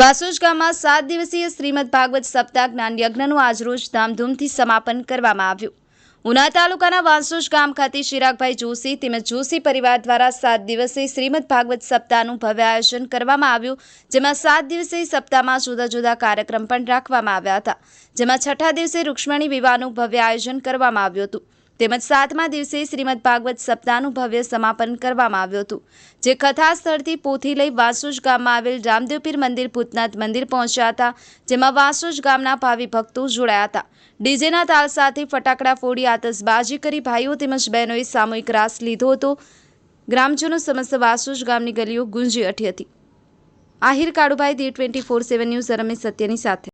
વાસોજ ગામમાં સાત દિવસીય શ્રીમદ ભાગવત સપ્તાહ જ્ઞાન યજ્ઞનું આજરોજ ધામધૂમથી સમાપન કરવામાં આવ્યું. ઉના તાલુકાના વાંસુજ ગામ ખાતે ચિરાગભાઈ જોશી તેમજ જોશી પરિવાર દ્વારા સાત દિવસીય શ્રીમદ ભાગવત સપ્તાહનું ભવ્ય આયોજન કરવામાં આવ્યું, જેમાં સાત દિવસીય સપ્તાહમાં જુદા જુદા કાર્યક્રમ પણ રાખવામાં આવ્યા હતા. જેમાં છઠ્ઠા દિવસે રૂક્ષ્મણી વિવાહનું ભવ્ય આયોજન કરવામાં આવ્યું હતું. તેમજ સાતમા દિવસે શ્રીમદ ભાગવત સપ્તાહનું ભવ્ય સમાપન કરવામાં આવ્યું હતું, જે કથા સ્થળથી પોથી લઈ વાસુજ ગામમાં આવેલ રામદેવપીર મંદિર, ભૂતનાથ મંદિર પહોંચ્યા હતા, જેમાં વાસુજ ગામના ભાવિ ભક્તો જોડાયા હતા. ડીજેના તાલ સાથે ફટાકડા ફોડી આતશબાજી કરી ભાઈઓ તેમજ બહેનોએ સામૂહિક રાસ લીધો હતો. ગ્રામજનો સમસ્ત વાસુજ ગામની ગલીઓ ગુંજી ઉઠી હતી. Ahir Kalubhai the twenty four seven news Ramesh સત્યની સાથે.